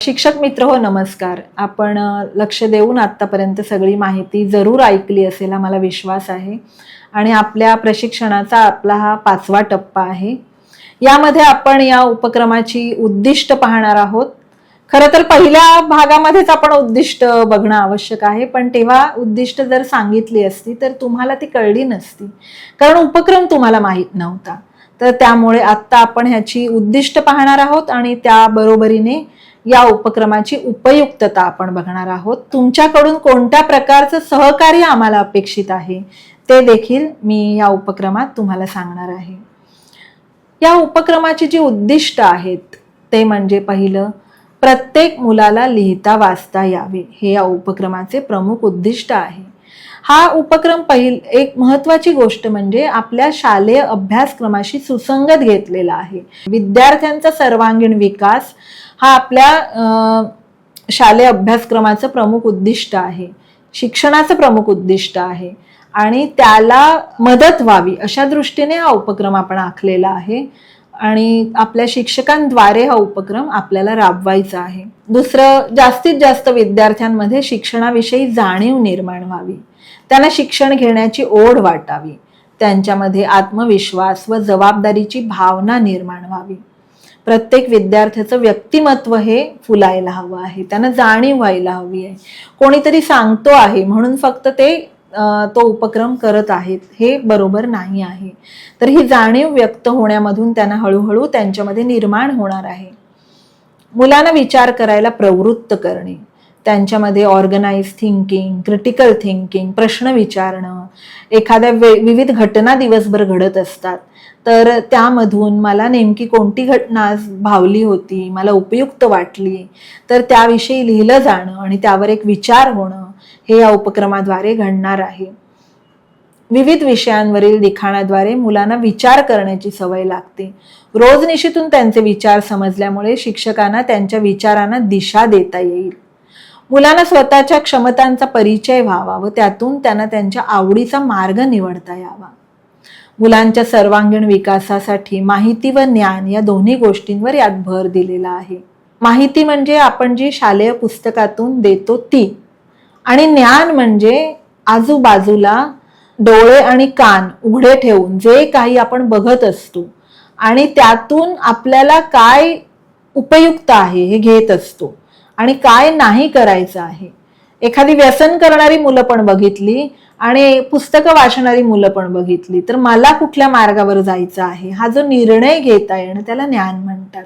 शिक्षक मित्र हो नमस्कार. आपण लक्ष देऊन आत्तापर्यंत सगळी माहिती जरूर ऐकली असेल मला विश्वास आहे. आणि आपल्या प्रशिक्षणाचा आपला हा पाचवा टप्पा आहे. यामध्ये आपण या उपक्रमाची उद्दिष्ट पाहणार आहोत. खरं तर पहिल्या भागामध्येच आपण उद्दिष्ट बघणं आवश्यक आहे पण तेव्हा उद्दिष्ट जर सांगितली असती तर तुम्हाला ती कळली नसती. कारण उपक्रम तुम्हाला माहीत नव्हता. तर त्यामुळे आत्ता आपण ह्याची उद्दिष्ट पाहणार आहोत आणि त्या बरोबरीने या उपक्रमाची उपयुक्तता आपण बघणार आहोत. तुमच्याकडून कोणत्या प्रकारचं सहकार्य आम्हाला अपेक्षित आहे ते देखील मी या उपक्रमात तुम्हाला सांगणार आहे. या उपक्रमाची जी उद्दिष्ट आहेत ते म्हणजे पहिलं प्रत्येक मुलाला लिहिता वाचता यावे. हे या उपक्रमाचे प्रमुख उद्दिष्ट आहे. हा उपक्रम पहिल एक महत्वाची गोष्ट म्हणजे आपल्या शालेय अभ्यासक्रमाशी सुसंगत घेतलेला आहे. विद्यार्थ्यांचा सर्वांगीण विकास हा आपल्या शालेय अभ्यासक्रमाचं प्रमुख उद्दिष्ट आहे. शिक्षणाचं प्रमुख उद्दिष्ट आहे. आणि त्याला मदत व्हावी अशा दृष्टीने हा उपक्रम आपण आखलेला आहे. आणि आपल्या शिक्षकांद्वारे हा उपक्रम आपल्याला राबवायचा आहे. दुसरं जास्तीत जास्त विद्यार्थ्यांमध्ये शिक्षणाविषयी जाणीव निर्माण व्हावी. त्यांना शिक्षण घेण्याची ओढ वाटावी. त्यांच्यामध्ये आत्मविश्वास व जबाबदारीची भावना निर्माण व्हावी. प्रत्येक विद्यार्थ्याचं व्यक्तिमत्व हे फुलायला हवं आहे. त्यांना जाणीव व्हायला हवी आहे. कोणीतरी सांगतो आहे म्हणून फक्त ते तो उपक्रम करत आहेत हे बरोबर नाही आहे. तर ही जाणीव व्यक्त होण्यामधून त्यांना हळूहळू त्यांच्यामध्ये निर्माण होणार आहे. मुलांना विचार करायला प्रवृत्त करणे. त्यांच्यामध्ये ऑर्गनाइज थिंकिंग क्रिटिकल थिंकिंग प्रश्न विचारणं एखाद्या वे विविध घटना दिवसभर घडत असतात. तर त्यामधून मला नेमकी कोणती घटना भावली होती मला उपयुक्त वाटली तर त्याविषयी लिहिलं जाणं आणि त्यावर एक विचार होणं हे या उपक्रमाद्वारे घडणार आहे. विविध विषयांवरील लिखाणाद्वारे मुलांना विचार करण्याची सवय लागते. रोजनिशीतून त्यांचे विचार समजल्यामुळे शिक्षकांना त्यांच्या विचारांना दिशा देता येईल. मुलांना स्वतःच्या क्षमतांचा परिचय व्हावा व त्यातून त्यांना त्यांच्या आवडीचा मार्ग निवडता यावा. मुलांच्या सर्वांगीण विकासासाठी माहिती व ज्ञान या दोन्ही गोष्टींवर यात भर दिलेला आहे. माहिती म्हणजे आपण जी शालेय पुस्तकातून देतो ती. आणि ज्ञान म्हणजे आजूबाजूला डोळे आणि कान उघडे ठेवून जे काही आपण बघत असतो आणि त्यातून आपल्याला काय उपयुक्त आहे हे घेत असतो. आणि काय नाही करायचं आहे. एखादी व्यसन करणारी मुलं पण बघितली आणि पुस्तकं वाचणारी मुलं पण बघितली तर मला कुठल्या मार्गावर जायचं आहे? हा जो निर्णय घेता येणं त्याला ज्ञान म्हणतात.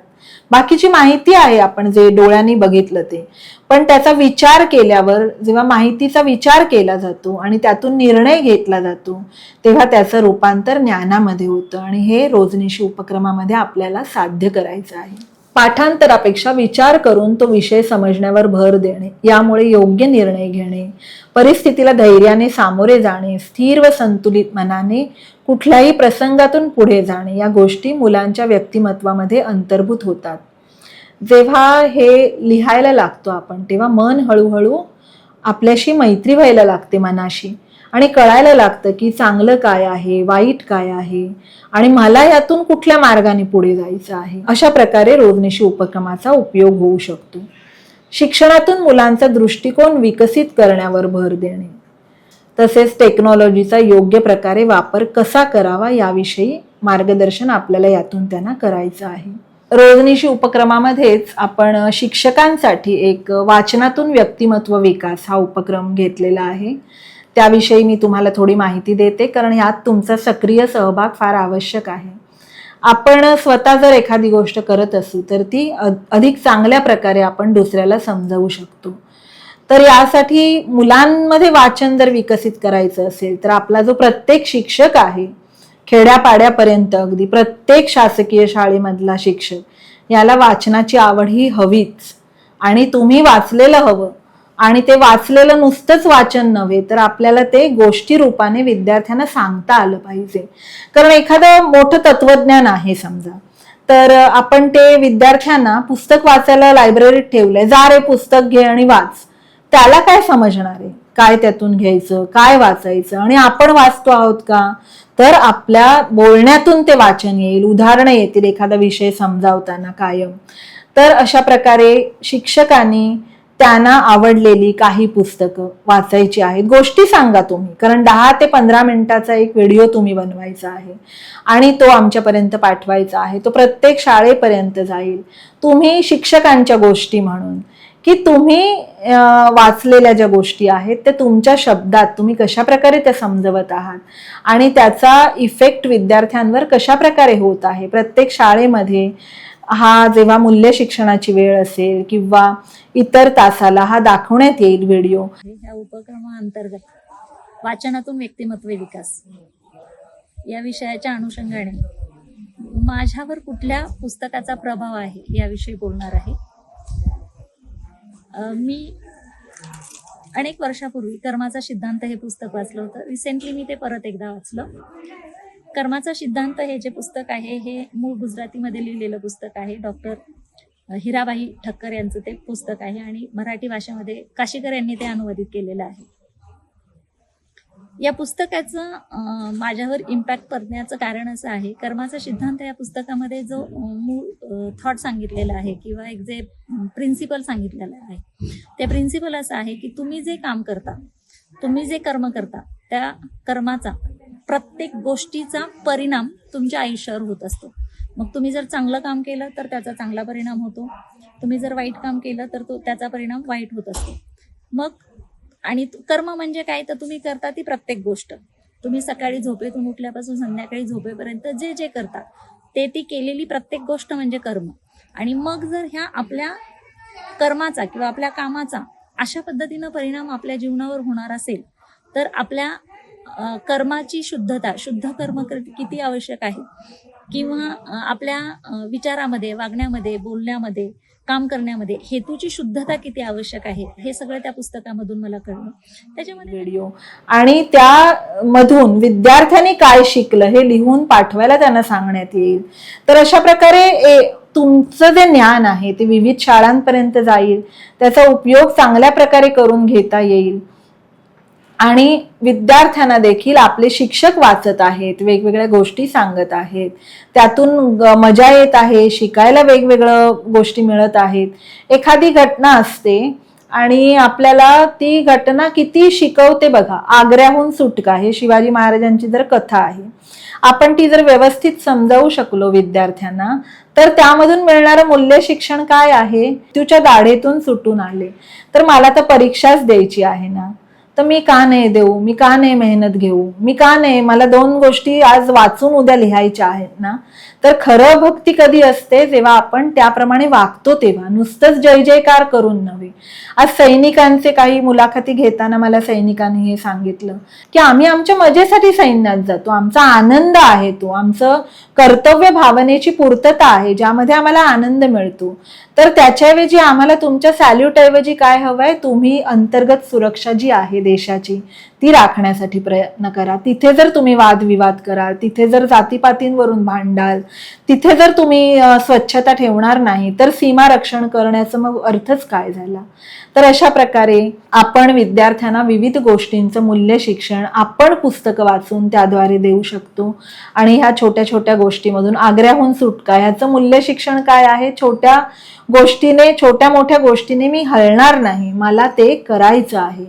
बाकीची माहिती आहे आपण जे डोळ्यांनी बघितलं ते. पण त्याचा विचार केल्यावर जेव्हा माहितीचा विचार केला जातो आणि त्यातून निर्णय घेतला जातो तेव्हा त्याचं रूपांतर ज्ञानामध्ये होतं आणि हे रोजनिशी उपक्रमामध्ये आपल्याला साध्य करायचं आहे. पाठांतरापेक्षा विचार करून तो विषय समजण्यावर भर देणे यामुळे योग्य निर्णय घेणे परिस्थितीला धैर्याने सामोरे जाणे स्थिर व संतुलित मनाने कुठल्याही प्रसंगातून पुढे जाणे या गोष्टी मुलांच्या व्यक्तिमत्वामध्ये अंतर्भूत होतात. जेव्हा हे लिहायला लागतो आपण तेव्हा मन हळूहळू आपल्याशी मैत्री व्हायला लागते मनाशी. आणि कळायला लागतं की चांगलं काय आहे वाईट काय आहे आणि मला यातून कुठल्या मार्गाने पुढे जायचं आहे? अशा प्रकारे रोजनिशी उपक्रमाचा उपयोग होऊ शकतो. शिक्षणातून मुलांचा दृष्टिकोन विकसित करण्यावर भर देणे. तसेच टेक्नॉलॉजीचा योग्य प्रकारे वापर कसा करावा याविषयी मार्गदर्शन आपल्याला यातून त्यांना करायचं आहे. रोजनिशी उपक्रमामध्येच आपण शिक्षकांसाठी एक वाचनातून व्यक्तिमत्व विकास हा उपक्रम घेतलेला आहे. त्याविषयी मी तुम्हाला थोडी माहिती देते कारण यात तुमचा सक्रिय सहभाग फार आवश्यक आहे. आपण स्वतः जर एखादी गोष्ट करत असू तर ती अ- अधिक चांगल्या प्रकारे आपण दुसऱ्याला समजावू शकतो. तर यासाठी मुलांमध्ये वाचन जर विकसित करायचं असेल तर आपला जो प्रत्येक शिक्षक आहे खेड्यापाड्यापर्यंत अगदी प्रत्येक शासकीय शाळेमधला शिक्षक याला वाचनाची आवड ही हवीच. आणि तुम्ही वाचलेलं हवं आणि ते वाचलेलं नुसतंच वाचन नव्हे तर आपल्याला ते गोष्टी रूपाने विद्यार्थ्यांना सांगता आलं पाहिजे. कारण एखादं मोठं तत्वज्ञान आहे समजा तर आपण ते विद्यार्थ्यांना पुस्तक वाचायला लायब्ररीत ठेवलंय जा रे पुस्तक घे आणि वाच. त्याला काय समजणार आहे? काय त्यातून घ्यायचं? काय वाचायचं? आणि आपण वाचतो आहोत का? तर आपल्या बोलण्यातून ते वाचन येईल उदाहरणं येतील एखादा विषय समजावताना कायम. तर अशा प्रकारे शिक्षकांनी त्यांना आवडलेली काही पुस्तकं वाचायची आहेत. गोष्टी सांगा तुम्ही. कारण दहा ते पंधरा मिनिटाचा एक व्हिडिओ तुम्ही बनवायचा आहे. आणि तो आमच्यापर्यंत पाठवायचा आहे. तो प्रत्येक शाळेपर्यंत जाईल. तुम्ही शिक्षकांच्या गोष्टी म्हणून. की तुम्ही वाचलेल्या ज्या गोष्टी आहेत त्या तुमच्या शब्दात तुम्ही कशा प्रकारे त्या समजवत आहात? आणि त्याचा इफेक्ट विद्यार्थ्यांवर कशा प्रकारे होत आहे? प्रत्येक शाळेमध्ये हा जेव्हा मूल्य शिक्षणाची वेळ असेल किंवा इतर तासाला हा दाखवण्यात येईल व्हिडिओ ह्या उपक्रमाअंतर्गत वाचनातून व्यक्तिमत्व विकास. या विषयाच्या अनुषंगाने माझ्यावर कुठल्या पुस्तकाचा प्रभाव आहे याविषयी बोलणार आहे. मी अनेक वर्षापूर्वी कर्माचा सिद्धांत हे पुस्तक वाचलं होतं. रिसेंटली मी ते परत एकदा वाचलं. कर्माचा सिद्धांत हे जे पुस्तक आहे हे मूळ गुजरातीमध्ये लिहिलेलं पुस्तक आहे. डॉक्टर हिराबाई ठक्कर यांचं ते पुस्तक आहे आणि मराठी भाषेमध्ये काशीकर यांनी ते अनुवादित केलेलं आहे. या पुस्तकाचं माझ्यावर इम्पॅक्ट पडण्याचं कारण असं आहे कर्माचा सिद्धांत या पुस्तकामध्ये जो मूळ थॉट सांगितलेला आहे किंवा एक जे प्रिन्सिपल सांगितलेलं आहे ते प्रिन्सिपल असं आहे की तुम्ही जे काम करता तुम्ही जे कर्म करता त्या कर्माचा प्रत्येक गोष्टीचा परिणाम तुमच्या आयुष्यावर होत असतो. मग तुम्ही जर चांगलं काम केलं तर त्याचा चांगला परिणाम होतो. तुम्ही जर वाईट काम केलं तर तो त्याचा परिणाम वाईट होत असतो. मग आणि कर्म म्हणजे काय? तर तुम्ही करता ती प्रत्येक गोष्ट. तुम्ही सकाळी झोपेतून उठल्यापासून संध्याकाळी झोपेपर्यंत जे जे करता ते ती केलेली प्रत्येक गोष्ट म्हणजे कर्म. आणि मग जर ह्या आपल्या कर्माचा किंवा आपल्या कामाचा अशा पद्धतीनं परिणाम आपल्या जीवनावर होणार असेल तर आपल्या कर्माची शुद्धता शुद्ध कर्म किती आवश्यक आहे? किंवा आपल्या विचारामध्ये वागण्यामध्ये बोलण्यामध्ये काम करण्यामध्ये हेतूची शुद्धता किती आवश्यक आहे? हे सगळं त्या पुस्तकामधून मला कळलं. त्याच्यामध्ये व्हिडिओ आणि त्यामधून विद्यार्थ्यांनी काय शिकलं हे लिहून पाठवायला त्यांना सांगण्यात येईल. तर अशा प्रकारे तुमचं जे ज्ञान आहे ते विविध शाळांपर्यंत जाईल. त्याचा उपयोग चांगल्या प्रकारे करून घेता येईल. आणि विद्यार्थ्यांना देखील आपले शिक्षक वाचत आहेत वेगवेगळ्या गोष्टी सांगत आहेत. त्यातून मजा येत आहे शिकायला वेगवेगळं गोष्टी मिळत आहेत. एखादी घटना असते आणि आपल्याला ती घटना किती शिकवते बघा आग्र्याहून सुटका हे शिवाजी महाराजांची जर कथा आहे. आपण ती जर व्यवस्थित समजावू शकलो विद्यार्थ्यांना तर त्यामधून मिळणारं मूल्य शिक्षण काय आहे? तुझ्या दाढेतून सुटून आले. तर मला तर परीक्षाच द्यायची आहे ना. तर मी का नाही देऊ? मी का नाही मेहनत घेऊ? मी का नाही? मला दोन गोष्टी आज वाचून उद्या लिहायच्या आहेत ना? तर खरं भक्ती कधी असते जेव्हा आपण त्याप्रमाणे वागतो तेव्हा. नुसतंच जय जयकार करून नव्हे. आज सैनिकांचे काही मुलाखती घेताना मला सैनिकांनी हे सांगितलं की आम्ही आमच्या मजेसाठी सैन्यात जातो. आमचा आनंद आहे तो. आमचं कर्तव्य भावनेची पूर्तता आहे ज्यामध्ये आम्हाला आनंद मिळतो. तर त्याच्याऐवजी आम्हाला तुमच्या सॅल्यूटऐवजी काय काय हवंय? तुम्ही अंतर्गत सुरक्षा जी आहे देशाची. ती राखण्यासाठी प्रयत्न करा. तिथे जर तुम्ही वादविवाद कराल तिथे जर जातीपातींवरून भांडाल तिथे जर तुम्ही स्वच्छता ठेवणार नाही तर सीमा रक्षण करण्याचं मग अर्थच काय झाला? तर अशा प्रकारे आपण विद्यार्थ्यांना विविध गोष्टींचं मूल्य शिक्षण आपण पुस्तकं वाचून त्याद्वारे देऊ शकतो. आणि ह्या छोट्या छोट्या गोष्टीमधून आग्र्याहून सुटका ह्याचं मूल्य शिक्षण काय आहे? छोट्या गोष्टीने छोट्या मोठ्या गोष्टीने मी हलणार नाही मला ते करायचं आहे.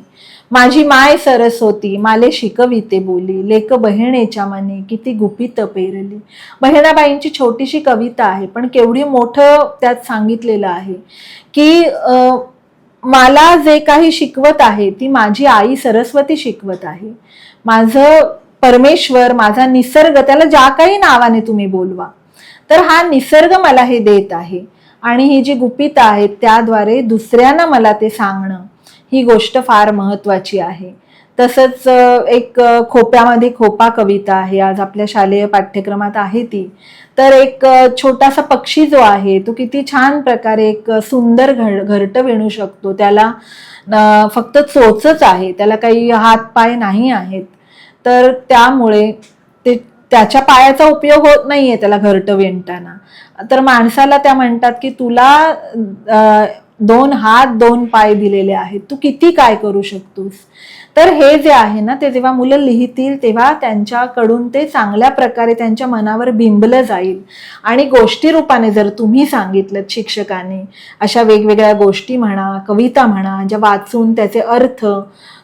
माझी माय सरस होती. माले शिकविते बोली. लेक बहिणेच्या मनी किती गुपित पेरली. बहिणाबाईंची छोटीशी कविता आहे पण केवढी मोठं त्यात सांगितलेलं आहे की मला जे काही शिकवत आहे ती माझी आई सरस्वती शिकवत आहे. माझं परमेश्वर माझा निसर्ग त्याला ज्या काही नावाने तुम्ही बोलवा तर हा निसर्ग मला हे देत आहे. आणि ही जी गुपित आहेत त्याद्वारे दुसऱ्यांना मला ते सांगणं ही गोष्ट फार महत्वाची आहे. तसंच एक खोप्यामध्ये खोपा कविता आहे. आज आपल्या शालेय पाठ्यक्रमात आहे ती. तर एक छोटासा पक्षी जो आहे तो किती छान प्रकारे एक सुंदर घड घरटं विणू शकतो. त्याला फक्त चोचच आहे. त्याला काही हात पाय नाही आहेत. तर त्यामुळे ते त्याच्या पायाचा उपयोग होत नाहीये त्याला घरटं विणताना. तर माणसाला त्या म्हणतात की तुला दोन हात दोन पाय दिलेले आहेत. तू किती काय करू शकतोस? तर हे जे आहे ना ते जेव्हा मुलं लिहितील तेव्हा त्यांच्याकडून ते चांगल्या प्रकारे त्यांच्या मनावर बिंबलं जाईल. आणि गोष्टी रूपाने जर तुम्ही सांगितलं शिक्षकांनी अशा वेगवेगळ्या गोष्टी म्हणा कविता म्हणा ज्या वाचून त्याचे अर्थ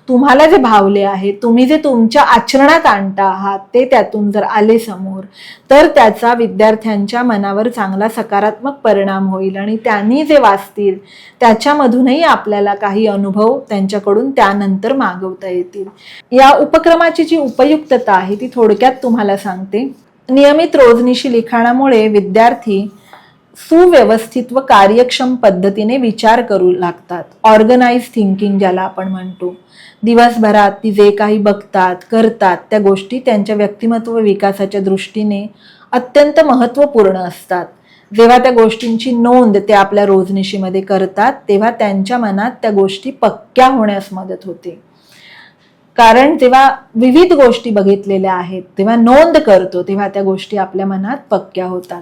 तुम्हाला जे भावले आहे तुम्ही जे तुमच्या आचरणात आणता आहात ते त्यातून जर आले समोर तर त्याचा विद्यार्थ्यांच्या मनावर चांगला सकारात्मक परिणाम होईल. आणि त्यांनी जे वाचतील त्याच्यामधूनही आपल्याला काही अनुभव त्यांच्याकडून त्यानंतर मागवतील. मागवता येतील. या उपक्रमाची जी उपयुक्तता आहे ती थोडक्यात तुम्हाला सांगते. नियमित रोजनिशी लिखाणामुळे विद्यार्थी सुव्यवस्थित व कार्यक्षम पद्धतीने विचार करू लागतात. ऑर्गनाइज थिंकिंग ज्याला आपण म्हणतो. दिवसभरात ती जे काही बघतात करतात त्या गोष्टी त्यांच्या व्यक्तिमत्व विकासाच्या दृष्टीने अत्यंत महत्त्वपूर्ण असतात. जेव्हा त्या गोष्टींची नोंद ते आपल्या रोजनिशीमध्ये करतात तेव्हा त्यांच्या मनात त्या गोष्टी पक्क्या होण्यास मदत होते. कारण जेव्हा विविध गोष्टी बघितलेल्या आहेत तेव्हा नोंद करतो तेव्हा त्या गोष्टी आपल्या मनात पक्क्या होतात.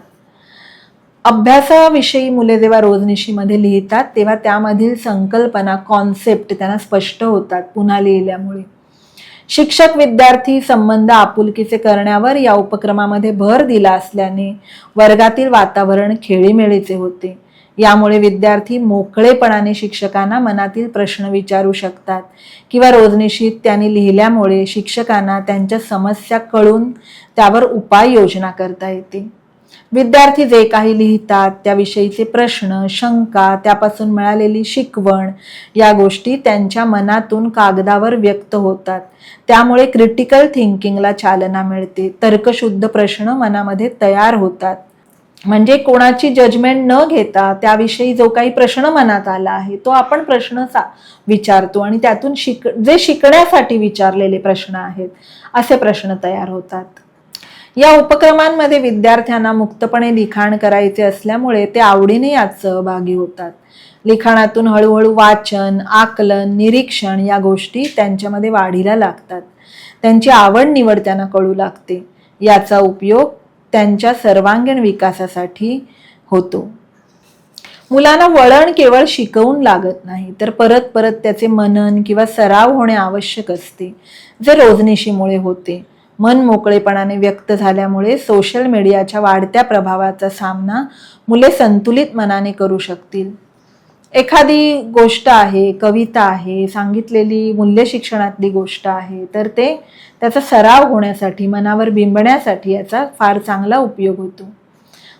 अभ्यासाविषयी मुले जेव्हा रोजनिशीमध्ये लिहितात तेव्हा त्यामधील संकल्पना कॉन्सेप्ट त्यांना स्पष्ट होतात पुन्हा लिहिल्यामुळे. शिक्षक विद्यार्थी संबंध आपुलकीचे करण्यावर या उपक्रमामध्ये भर दिला असल्याने वर्गातील वातावरण खेळीमेळीचे होते. यामुळे विद्यार्थी मोकळेपणाने शिक्षकांना मनातील प्रश्न विचारू शकतात किंवा रोजनिशीत त्यांनी लिहिल्यामुळे शिक्षकांना त्यांच्या समस्या कळून त्यावर उपाययोजना करता येते विद्यार्थी जे काही लिहितात त्याविषयीचे प्रश्न शंका त्यापासून मिळालेली शिकवण या गोष्टी त्यांच्या मनातून कागदावर व्यक्त होतात. त्यामुळे क्रिटिकल थिंकिंगला चालना मिळते. तर्कशुद्ध प्रश्न मनामध्ये तयार होतात. म्हणजे कोणाची जजमेंट न घेता त्याविषयी जो काही प्रश्न मनात आला आहे तो आपण प्रश्न सा विचारतो आणि त्यातून शिक जे शिकण्यासाठी विचारलेले प्रश्न आहेत असे प्रश्न तयार होतात. या उपक्रमांमध्ये विद्यार्थ्यांना मुक्तपणे लिखाण करायचे असल्यामुळे ते आवडीने यात सहभागी होतात. लिखाणातून हळूहळू वाचन आकलन निरीक्षण या गोष्टी त्यांच्यामध्ये वाढीला लागतात. त्यांची आवड निवड त्यांना कळू लागते. याचा उपयोग त्यांच्या सर्वांगीण विकासासाठी होतो. मुलांना वळण केवळ शिकवून लागत नाही तर परत परत त्याचे मनन किंवा सराव होणे आवश्यक असते जे रोजनिशीमुळे होते. मन मोकळेपणाने व्यक्त झाल्यामुळे सोशल मीडियाच्या वाढत्या प्रभावाचा सामना मुले संतुलित मनाने करू शकतील. एखादी गोष्ट आहे कविता आहे सांगितलेली मूल्य शिक्षणातली गोष्ट आहे तर ते त्याचा सराव होण्यासाठी मनावर बिंबण्यासाठी याचा फार चांगला उपयोग होतो.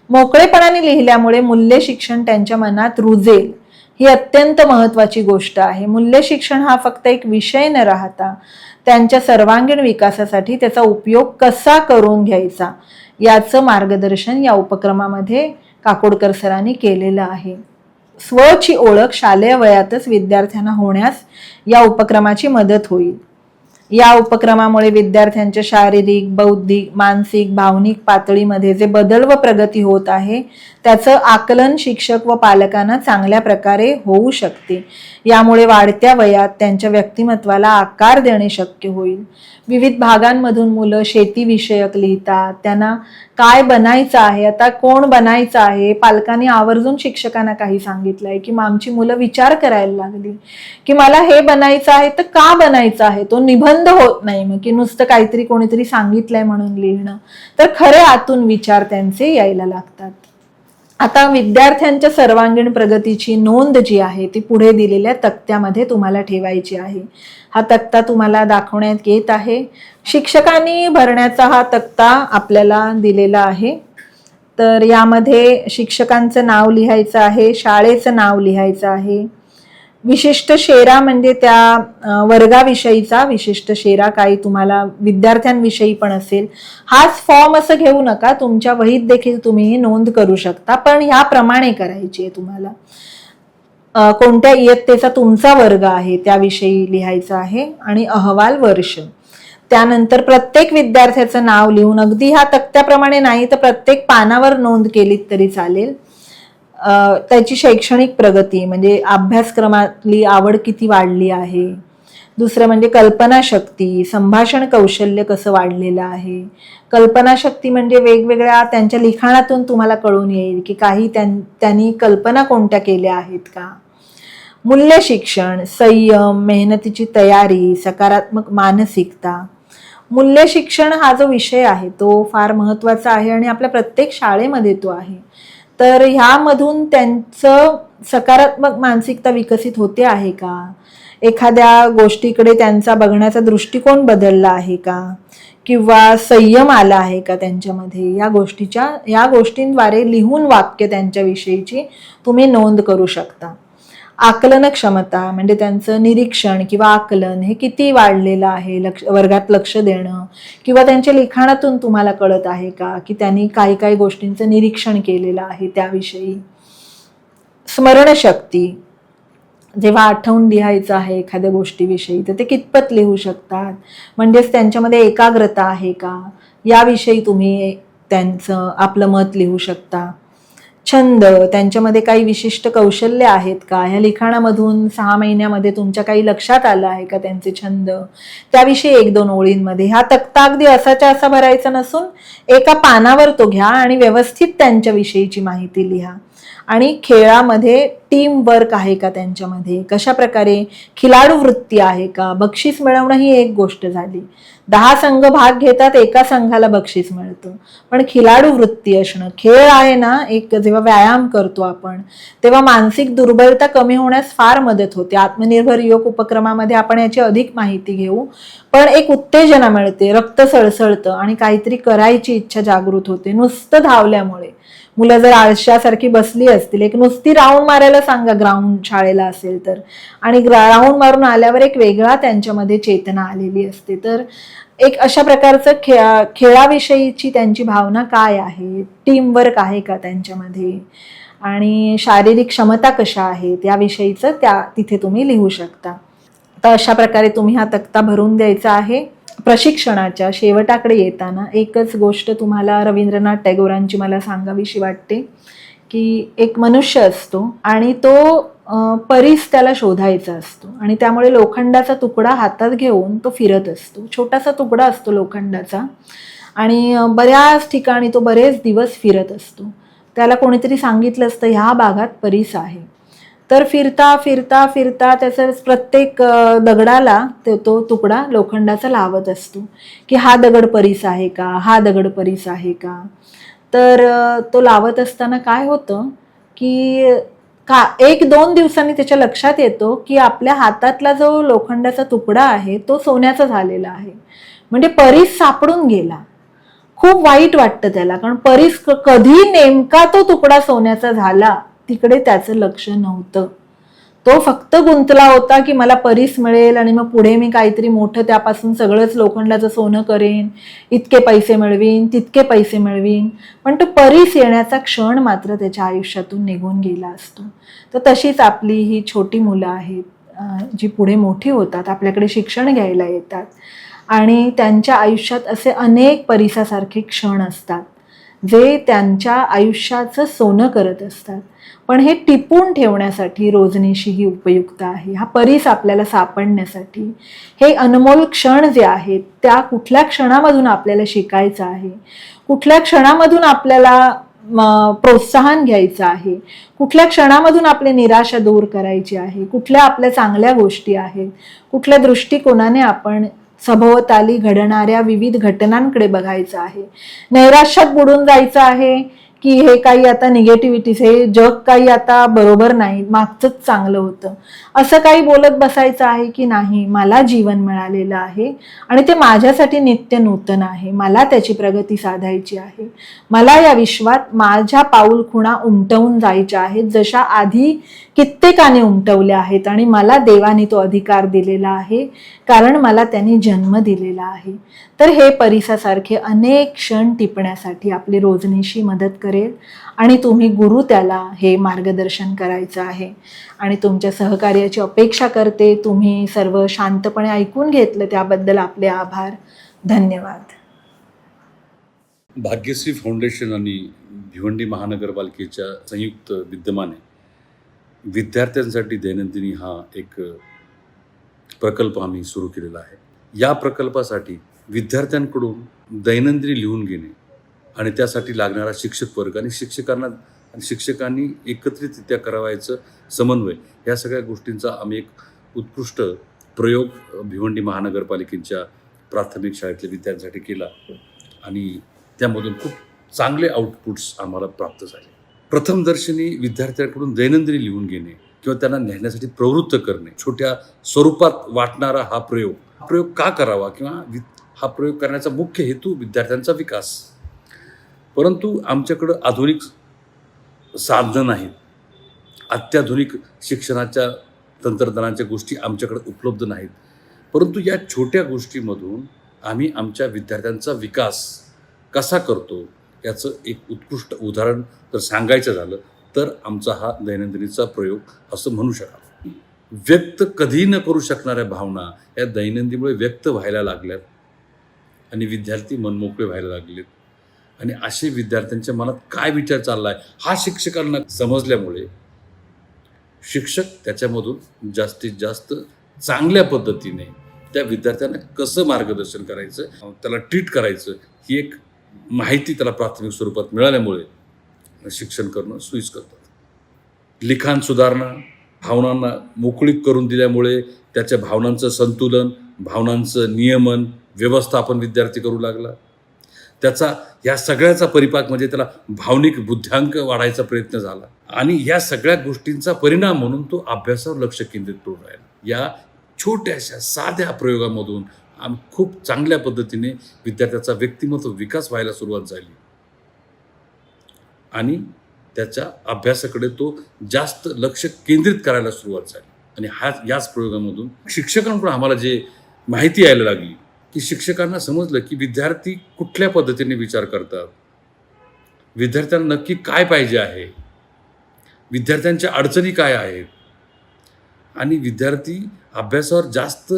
मोकळेपणाने लिहिल्यामुळे मूल्य शिक्षण त्यांच्या मनात रुजेल ही अत्यंत महत्वाची गोष्ट आहे. मूल्य शिक्षण हा फक्त एक विषय न राहता त्यांच्या सर्वांगीण विकासासाठी त्याचा उपयोग कसा करून घ्यायचा याचं मार्गदर्शन या उपक्रमामध्ये काकोडकर सरांनी केलेलं आहे. स्वची ओळख शालेय वयातच विद्यार्थ्यांना होण्यास या उपक्रमाची मदत होईल. या उपक्रमामुळे विद्यार्थ्यांच्या शारीरिक बौद्धिक मानसिक भावनिक पातळीमध्ये जे बदल व प्रगती होत आहे त्याचं आकलन शिक्षक व पालकांना चांगल्या प्रकारे होऊ शकते. यामुळे वाढत्या वयात त्यांच्या व्यक्तिमत्वाला आकार देणे शक्य होईल. विविध भागांमधून मुलं शेतीविषयक लिहितात त्यांना काय बनायचं आहे आता कोण बनायचं आहे? पालकांनी आवर्जून शिक्षकांना काही सांगितलंय की मग आमची मुलं विचार करायला लागली की मला हे बनायचं आहे तर का बनायचं आहे? तो निबंध होत नाही मग की नुसतं काहीतरी कोणीतरी सांगितलंय म्हणून लिहिणं. तर खरे आतून विचार त्यांचे यायला लागतात. आता विद्यार्थ्यांच्या सर्वांगीण प्रगतीची नोंद जी आहे ती पुढे दिलेल्या तक्त्यामध्ये तुम्हाला ठेवायची आहे. हा तक्ता तुम्हाला दाखवण्यात येत आहे. शिक्षकांनी भरण्याचा हा तक्ता आपल्याला दिलेला आहे. तर यामध्ये शिक्षकांचं नाव लिहायचं आहे शाळेचं नाव लिहायचं आहे. विशिष्ट शेरा म्हणजे त्या वर्गाविषयीचा विशिष्ट शेरा काही तुम्हाला विद्यार्थ्यांविषयी पण असेल. हाच फॉर्म असं घेऊ नका. तुमच्या वहीत देखील तुम्ही ही नोंद करू शकता. पण ह्याप्रमाणे करायची आहे तुम्हाला. कोणत्या इयत्तेचा तुमचा वर्ग आहे त्याविषयी लिहायचा आहे आणि अहवाल वर्ष. त्यानंतर प्रत्येक विद्यार्थ्याचं नाव लिहून अगदी ह्या तक्त्याप्रमाणे नाही तर प्रत्येक पानावर नोंद केलीत तरी चालेल. त्याची शैक्षणिक प्रगती म्हणजे अभ्यासक्रमातली आवड किती वाढली आहे? दुसरं म्हणजे कल्पनाशक्ती संभाषण कौशल्य कसं वाढलेलं आहे? कल्पनाशक्ती म्हणजे वेगवेगळ्या त्यांच्या लिखाणातून तुम्हाला कळून येईल की काही त्यां- त्यांनी कल्पना कोणत्या केल्या आहेत का? मूल्य शिक्षण संयम मेहनतीची तयारी सकारात्मक मानसिकता. मूल्य शिक्षण हा जो विषय आहे तो फार महत्त्वाचा आहे आणि आपल्या प्रत्येक शाळेमध्ये तो आहे. तर ह्यामधून त्यांचं सकारात्मक मानसिकता विकसित होते आहे का? एखाद्या गोष्टीकडे त्यांचा बघण्याचा दृष्टिकोन बदलला आहे का? किंवा संयम आला आहे का त्यांच्यामध्ये? या गोष्टीच्या या गोष्टींद्वारे लिहून वाक्य त्यांच्याविषयीची तुम्ही नोंद करू शकता. आकलन क्षमता म्हणजे त्यांचं निरीक्षण किंवा आकलन हे किती वाढलेलं आहे लक्ष वर्गात लक्ष देणं किंवा त्यांच्या लिखाणातून तुम्हाला कळत आहे का की त्यांनी काही काही गोष्टींचं निरीक्षण केलेलं आहे त्याविषयी? स्मरणशक्ती. जेव्हा आठवून लिहायचं आहे एखाद्या गोष्टीविषयी तर ते कितपत लिहू शकतात? म्हणजेच त्यांच्यामध्ये एकाग्रता आहे का? याविषयी तुम्ही त्यांचं आपलं मत लिहू शकता. छंद त्यांच्यामध्ये काही विशिष्ट कौशल्य आहेत का? ह्या लिखाणामधून सहा महिन्यामध्ये तुमच्या काही लक्षात आलं आहे का त्यांचे छंद? त्याविषयी एक दोन ओळींमध्ये. हा तक्ता अगदी असाच्या असा भरायचा नसून एका पानावर तो घ्या आणि व्यवस्थित त्यांच्याविषयीची माहिती लिहा. आणि खेळामध्ये टीम वर्क आहे का त्यांच्यामध्ये? कशा प्रकारे खिलाडू वृत्ती आहे का? बक्षीस मिळवणं ही एक गोष्ट झाली. दहा संघ भाग घेतात एका संघाला बक्षीस मिळतं. पण खिलाडू वृत्ती असणं खेळ आहे ना एक जेव्हा व्यायाम करतो आपण तेव्हा मानसिक दुर्बलता कमी होण्यास फार मदत होते. आत्मनिर्भर युवक उपक्रमामध्ये आपण याची अधिक माहिती घेऊ. पण एक उत्तेजना मिळते रक्त सळसळतं आणि काहीतरी करायची इच्छा जागृत होते नुसतं धावल्यामुळे. मुलं जर आळशासारखी बसली असतील एक नुसती राऊंड मारायला सांगा ग्राउंड शाळेला असेल तर. आणि राऊंड मारून आल्यावर एक वेगळा त्यांच्यामध्ये चेतना आलेली असते. तर एक अशा प्रकारचं खेळा खेळाविषयीची त्यांची भावना काय आहे? टीमवर्क आहे का त्यांच्यामध्ये? आणि शारीरिक क्षमता कशा आहेत? याविषयीचं त्या तिथे तुम्ही लिहू शकता. तर अशा प्रकारे तुम्ही हा तक्ता भरून द्यायचा आहे. प्रशिक्षणाच्या शेवटाकडे येताना एकच गोष्ट तुम्हाला रवींद्रनाथ टॅगोरांची मला सांगावीशी वाटते की एक मनुष्य असतो आणि तो परीस त्याला शोधायचा असतो. आणि त्यामुळे लोखंडाचा तुकडा हातात घेऊन तो फिरत असतो. छोटासा तुकडा असतो लोखंडाचा. आणि बऱ्याच ठिकाणी तो बरेच दिवस फिरत असतो. त्याला कोणीतरी सांगितलं असतं ह्या भागात परीस आहे. तर फिरता फिरता फिरता त्याचं प्रत्येक दगडाला ते तो तुकडा लोखंडाचा लावत असतो. की हा दगड परीस आहे का? हा दगड परीस आहे का? तर तो लावत असताना काय होतं की का एक दोन दिवसांनी त्याच्या लक्षात येतो की आपल्या हातातला जो लोखंडाचा तुकडा आहे तो सोन्याचा झालेला आहे. म्हणजे परीस सापडून गेला. खूप वाईट वाटतं त्याला कारण परीस कधी नेमका तो तुकडा सोन्याचा झाला. तिकडे त्याचं लक्ष नव्हतं. तो फक्त गुंतला होता की मला परीस मिळेल आणि मग पुढे मी काहीतरी मोठं त्यापासून सगळंच लोखंडाचं सोनं करेन इतके पैसे मिळवीन तितके पैसे मिळवीन. पण तो परीस येण्याचा क्षण मात्र त्याच्या आयुष्यातून निघून गेला असतो. तर तशीच आपली ही छोटी मुलं आहेत जी पुढे मोठी होतात आपल्याकडे शिक्षण घ्यायला येतात. आणि त्यांच्या आयुष्यात असे अनेक परिसासारखे क्षण असतात. जे त्यांच्या आयुष्याचं सोनं करत असतात. पण हे टिपून ठेवण्यासाठी रोजनीशी ही उपयुक्त आहे. हा परीस आपल्याला सापडण्यासाठी. हे अनमोल क्षण जे आहेत त्या कुठल्या क्षणामधून आपल्याला शिकायचं आहे? कुठल्या क्षणामधून आपल्याला प्रोत्साहन घ्यायचं आहे? कुठल्या क्षणामधून आपली निराशा दूर करायची आहे? कुठल्या आपल्या चांगल्या गोष्टी आहेत? कुठल्या दृष्टिकोनाने आपण सभोवताली घडणाऱ्या विविध घटनांकडे बघायचं आहे. नैराश्यात बुडून जायचं आहे की हे काही आता निगेटिव्हिटीज हे जग काही आता बरोबर नाही मागचंच चांगलं होतं. असं काही बोलत बसायचं आहे की नाही मला जीवन मिळालेलं आहे आणि ते माझ्यासाठी नित्य नूतन आहे. मला त्याची प्रगती साधायची आहे. मला या विश्वात माझ्या पाऊल खुणा उमटवून जायच्या आहेत. जशा आधी कित्येकाने उमटवल्या आहेत आणि मला देवाने तो अधिकार दिलेला आहे कारण मला त्याने जन्म दिलेला आहे. तर हे परिसासारखे अनेक क्षण टिपण्यासाठी आपली रोजनीशी मदत करेल आणि तुम्ही गुरु त्याला हे मार्गदर्शन करायचं आहे. आणि तुमच्या सहकार्याची अपेक्षा करते तुम्ही सर्व शांतपणे ऐकून घेतलं त्याबद्दल आपले आभार. धन्यवाद. भाग्यश्री फाउंडेशन आणि भिवंडी महानगरपालिकेच्या संयुक्त विद्यमाने विद्यार्थ्यांसाठी दैनंदिनी हा एक प्रकल्प आम्ही सुरू केलेला आहे. या प्रकल्पासाठी विद्यार्थ्यांकडून दैनंदिनी लिहून घेणे आणि त्यासाठी लागणारा शिक्षक वर्ग आणि शिक्षकांना आणि शिक्षकांनी एकत्रितरित्या करावायचं समन्वय या सगळ्या गोष्टींचा आम्ही एक उत्कृष्ट प्रयोग भिवंडी महानगरपालिकेच्या प्राथमिक शाळेतल्या विद्यार्थ्यांसाठी केला. आणि त्यामधून खूप चांगले आउटपुट्स आम्हाला प्राप्त झाले. प्रथमदर्शनी विद्यार्थ्यांकडून दैनंदिनी लिहून घेणे किंवा त्यांना लिहिण्यासाठी प्रवृत्त करणे छोट्या स्वरूपात वाटणारा हा प्रयोग हा प्रयोग का करावा किंवा वि हा प्रयोग करण्याचा मुख्य हेतू विद्यार्थ्यांचा विकास. परंतु आमच्याकडं आधुनिक साधनं नाहीत. अत्याधुनिक शिक्षणाच्या तंत्रज्ञानाच्या गोष्टी आमच्याकडे उपलब्ध नाहीत. परंतु या छोट्या गोष्टीमधून आम्ही आमच्या विद्यार्थ्यांचा विकास कसा करतो याचं एक उत्कृष्ट उदाहरण जर सांगायचं झालं तर आमचा हा दैनंदिनीचा प्रयोग असं म्हणू शकाल. व्यक्त कधी न करू शकणाऱ्या भावना या दैनंदिनीमुळे व्यक्त व्हायला लागल्यात आणि विद्यार्थी मनमोकळे व्हायला लागलेत. आणि असे विद्यार्थ्यांच्या मनात काय विचार चालला आहे हा शिक्षकांना समजल्यामुळे शिक्षक त्याच्यामधून जास्तीत जास्त चांगल्या पद्धतीने त्या विद्यार्थ्यांना कसं मार्गदर्शन करायचं त्याला ट्रीट करायचं ही एक माहिती त्याला प्राथमिक स्वरूपात मिळाल्यामुळे शिक्षण करणं सोयीस्कर करतात लिखाण सुधारणा भावनांना मोकळीक करून दिल्यामुळे त्याच्या भावनांचं संतुलन भावनांचं नियमन व्यवस्थापन विद्यार्थी करू लागला. त्याचा या सगळ्याचा परिपाक म्हणजे त्याला भावनिक बुद्ध्यांक वाढायचा प्रयत्न झाला. आणि या सगळ्या गोष्टींचा परिणाम म्हणून तो अभ्यासावर लक्ष केंद्रित करून राहिला. या छोट्याशा साध्या प्रयोगामधून आम खूप चांगल्या पद्धतीने विद्यार्थ्याचा व्यक्तिमत्व विकास व्हायला सुरुवात झाली. आणि त्याच्या अभ्यासाकडे तो जास्त लक्ष केंद्रित करायला सुरुवात झाली. आणि हा याच प्रयोगामधून शिक्षकांकडून आम्हाला जे माहिती यायला लागली की शिक्षकांना समजलं की विद्यार्थी कुठल्या पद्धतीने विचार करतात? विद्यार्थ्यांना नक्की काय पाहिजे आहे? विद्यार्थ्यांच्या अडचणी काय आहेत? आणि विद्यार्थी अभ्यासावर जास्त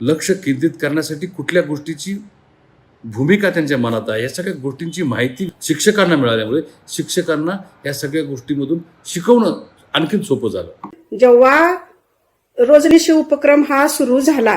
लक्ष केंद्रित करण्यासाठी कुठल्या गोष्टीची भूमिका त्यांच्या मनात आहे या सगळ्या गोष्टींची माहिती शिक्षकांना मिळाल्यामुळे शिक्षकांना या सगळ्या गोष्टीमधून शिकवणं आणखीन सोपं झालं. जेव्हा रोजनिशी उपक्रम हा सुरू झाला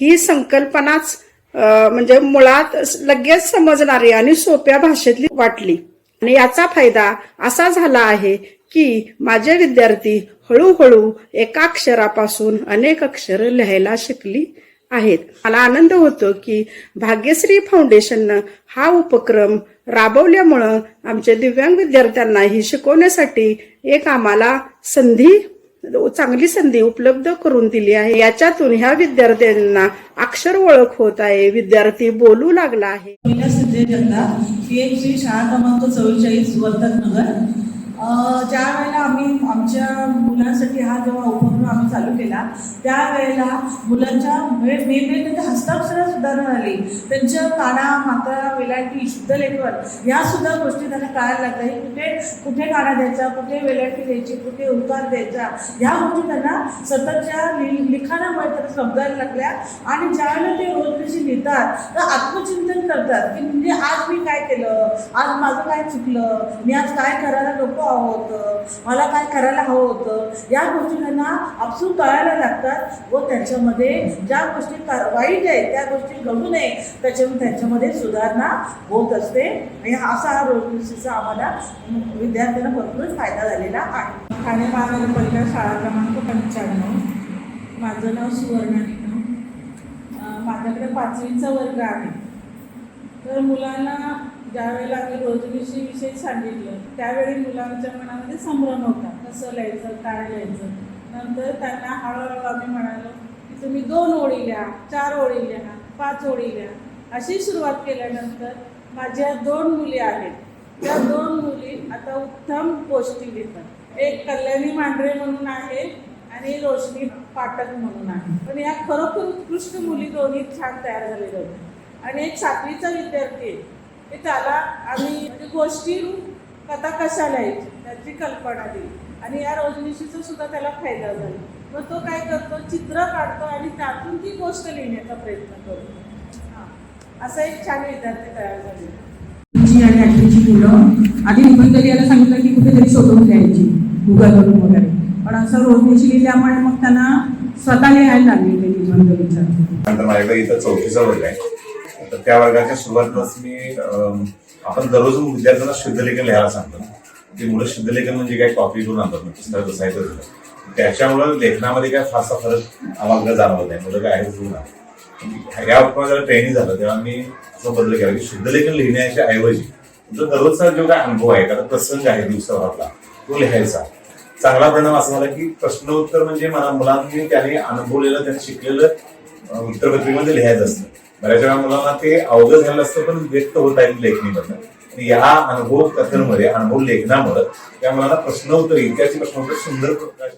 ही संकल्पनाच म्हणजे मुळात लगेच समजणारी आणि सोप्या भाषेतली वाटली. आणि याचा फायदा असा झाला आहे की माझे विद्यार्थी हळूहळू एका अक्षरापासून अनेक अक्षर लिहायला शिकली. आहेत. मला आनंद होतो की भाग्यश्री फाउंडेशननं हा उपक्रम राबवल्यामुळं आमच्या दिव्यांग विद्यार्थ्यांना ही शिकवण्यासाठी एक आम्हाला संधी चांगली संधी उपलब्ध करून दिली आहे. याच्यातून ह्या विद्यार्थ्यांना अक्षर ओळख होत आहे. विद्यार्थी बोलू लागला आहे. जगताप शाळा क्रमांक चव्वेचाळीस वर्धक नगर. ज्या वेळेला आम्ही आमच्या मुलांसाठी हा जेव्हा उपक्रम आम्ही चालू केला त्यावेळेला मुलांच्या मेन हस्ताक्षर त्यांच्या हस्ताक्षरात सुधारणा झाली त्यांच्या काना मात्रा वेलायटी शुद्ध लेखन या सुद्धा गोष्टी त्यांना कळायला लागल्या. कुठे कुठे काना द्यायचा कुठे वेलांटी द्यायची कुठे उतार द्यायचा ह्या गोष्टी त्यांना सततच्या लि लिखाणामुळे त्यांना समजायला लागल्या. आणि ज्यावेळेला ते रोजनिशी लिहितात तर आत्मचिंतन करतात की म्हणजे आज मी काय केलं आज माझं काय चुकलं मी आज काय करायला नको हवं होतं मला काय करायला हवं होतं या गोष्टी त्यांना आपसूक कळायला लागतात व त्यांच्यामध्ये ज्या गोष्टी का- वाईट आहेत त्या गोष्टी घडू नये त्याच्यामुळे त्यांच्यामध्ये सुधारणा होत असते. आणि असा हा रोजनिशीचा आम्हाला विद्यार्थ्यांना भरपूर फायदा झालेला आहे. ठाणे महानगरपालिका शाळा क्रमांक पंच्याण्णव. माझं नाव सुवर्णा माझ्याकडे पाचवीचा वर्ग आहे. तर मुलांना ज्यावेळेला आम्ही रोजनिशी सांगितलं त्यावेळी मुलांच्या मनामध्ये संभ्रम होता. कसं लिहायचं काय लिहायचं? नंतर त्यांना हळूहळू आम्ही म्हणालो की तुम्ही दोन ओळी लिहा चार ओळी लिहा पाच ओळी लिहा. अशी सुरुवात केल्यानंतर माझ्या दोन मुली आहेत. त्या दोन मुली आता उत्तम गोष्टी लिहितात. एक कल्याणी मांढरे म्हणून आहे आणि रोशनी पाठक म्हणून आहे. पण या खरोखर उत्कृष्ट मुली दोन्ही छान तयार झालेल्या होत्या. आणि एक सातवीचा विद्यार्थी आहे. की त्याला आम्ही म्हणजे गोष्टी कथा कशा लिहायची त्याची कल्पना दिली. आणि या रोजनिशीचा सुद्धा त्याला फायदा झाला. मग तो काय करतो चित्र काढतो आणि त्यातून ती गोष्ट लिहिण्याचा प्रयत्न करतो. हां. असा एक छान विद्यार्थी तयार झाले. आणि आठवीची मुलं आधी निबंध लिहायला सांगितलं की कुठेतरी शोधून लिहायची गुगलवरून वगैरे. पण असं रोजनीची लिहिल्यामुळे मग त्यांना स्वतः लिहायला लागले ते निबंध विचार नंतर माझ्याकडे इथं चौथीचा वर्ग आहे. त्या वर्गाच्या सुरुवातीलाच मी आपण दररोज विद्यार्थ्यांना शुद्धलेखन लिहायला सांगतो. ते मुलं शुद्धलेखन म्हणजे काय? कॉपी करून आणतात म्हणजे पुस्तक बसायचं झालं. त्याच्यामुळं लेखनामध्ये काय फारसा फरक आम्हाला जाणवत नाही. मुलं काय आहे या उपक्रमाला ट्रेनिंग झालं तेव्हा मी असं बदल केला की शुद्धलेखन लिहिण्याच्या ऐवजी जो दररोजचा जो काय अनुभव आहे कारण प्रसंग आहे दिवसाभरातला तो लिहायचा. चांगला परिणाम असा झाला की प्रश्नोत्तर म्हणजे मला मुलांनी त्याने अनुभवलेलं त्याने शिकलेलं उत्तरपत्रिकेमध्ये लिहायचं असतं. बऱ्याच वेळा मुलांना ते अवघड झालं असतं पण व्यक्त होत आहे लेखणीमधनं. या अनुभव कथनमध्ये अनुभव लेखनामुळे त्या मुलांना प्रश्न उत्तर इतिहासी प्रश्न उत्तर सुंदर प्रकाश